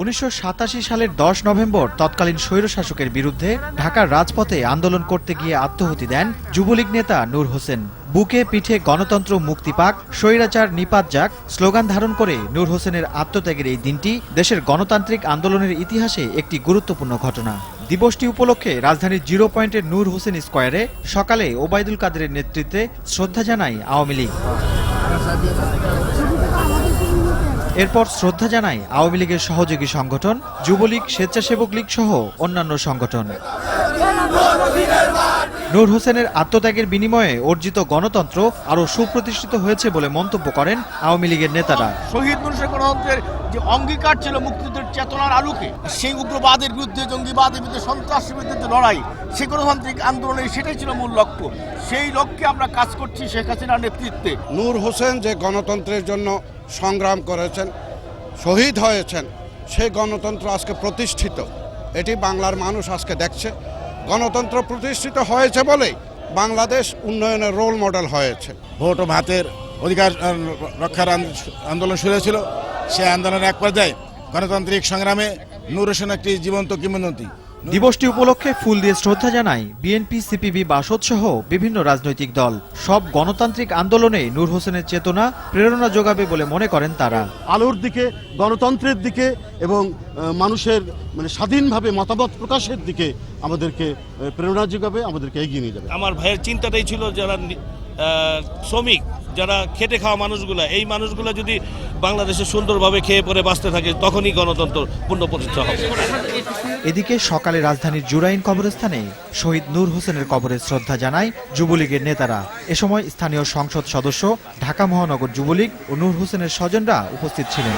উনিশশো সাতাশি সালের দশ নভেম্বর তৎকালীন স্বৈরশাসকের বিরুদ্ধে ঢাকার রাজপথে আন্দোলন করতে গিয়ে আত্মহতি দেন যুবলীগ নেতা নূর হোসেন। বুকে পিঠে গণতন্ত্র মুক্তি পাক, স্বৈরাচার নিপাত যাক, স্লোগান ধারণ করে নূর হোসেনের আত্মত্যাগের এই দিনটি দেশের গণতান্ত্রিক আন্দোলনের ইতিহাসে একটি গুরুত্বপূর্ণ ঘটনা। দিবসটি উপলক্ষে রাজধানীর জিরো পয়েন্টের নূর হোসেন স্কোয়ারে সকালে ওবায়দুল কাদেরের নেতৃত্বে শ্রদ্ধা জানায় আওয়ামী লীগ। এরপর শ্রদ্ধা জানায় আওয়ামী লীগের সহযোগী সংগঠন যুবলীগ স্বেচ্ছাসেবক লীগ সহ অন্যান্য সংগঠন। নূর হোসেনের আত্মত্যাগের বিনিময়ে অর্জিত গণতন্ত্র আরও সুপ্রতিষ্ঠিত হয়েছে বলে মন্তব্য করেন আওয়ামী লীগের নেতারা। শহীদ মানুষের গণতন্ত্রের যে অঙ্গীকার ছিল মুক্তিযুদ্ধের চেতনার আলোকে সেই উগ্রবাদের বিরুদ্ধে জঙ্গিবাদের বিরুদ্ধে সন্ত্রাসের বিরুদ্ধে লড়াই সেই গণতান্ত্রিক আন্দোলনের সেটাই ছিল মূল লক্ষ্য। সেই লক্ষ্যে আমরা কাজ করছি শেখ হাসিনার নেতৃত্বে। নূর হোসেন যে গণতন্ত্রের জন্য সংগ্রাম করেছেন শহীদ হয়েছেন সেই গণতন্ত্র আজকে প্রতিষ্ঠিত। এটি বাংলার মানুষ আজকে দেখছে। গণতন্ত্র প্রতিষ্ঠিত হয়েছে বলে বাংলাদেশ উন্নয়নের রোল মডেল হয়েছে। ভোট ও ভাতের অধিকার রক্ষার আন্দোলন শুরু হয়েছিল। সে আন্দোলনের এক পর্যায়ে গণতান্ত্রিক সংগ্রামে নূর হোসেন একটি জীবন্ত কিংবদন্তি। দিবসটি উপলক্ষে ফুল দিয়ে শ্রদ্ধা জানায় বিএনপি সিপিবি বাসদ সহ বিভিন্ন রাজনৈতিক দল। সব গণতান্ত্রিক আন্দোলনে নূর হোসেনের চেতনা প্রেরণা যোগাবে বলে মনে করেন তারা। আলোর দিকে গণতন্ত্রের দিকে এবং মানুষের মানে স্বাধীনভাবে মতামত প্রকাশের দিকে আমাদেরকে প্রেরণা যোগাবে আমাদেরকে এগিয়ে নিয়ে যাবে। আমার ভাইয়ের চিন্তাটাই ছিল যারা শ্রমিক যারা খেটে খাওয়া মানুষগুলা, এই মানুষগুলো যদি বাংলাদেশে সুন্দরভাবে খেয়ে পরে বাঁচতে থাকে, তখনই গণতন্ত্র পূর্ণ প্রতিষ্ঠা হবে। এদিকে সকালে রাজধানীর জুরাইন কবরস্থানে শহীদ নূর হোসেনের কবরে শ্রদ্ধা জানায় যুবলীগের নেতারা। এ সময় স্থানীয় সংসদ সদস্য, ঢাকা মহানগর যুবলীগ ও নূর হোসেনের স্বজনরা উপস্থিত ছিলেন।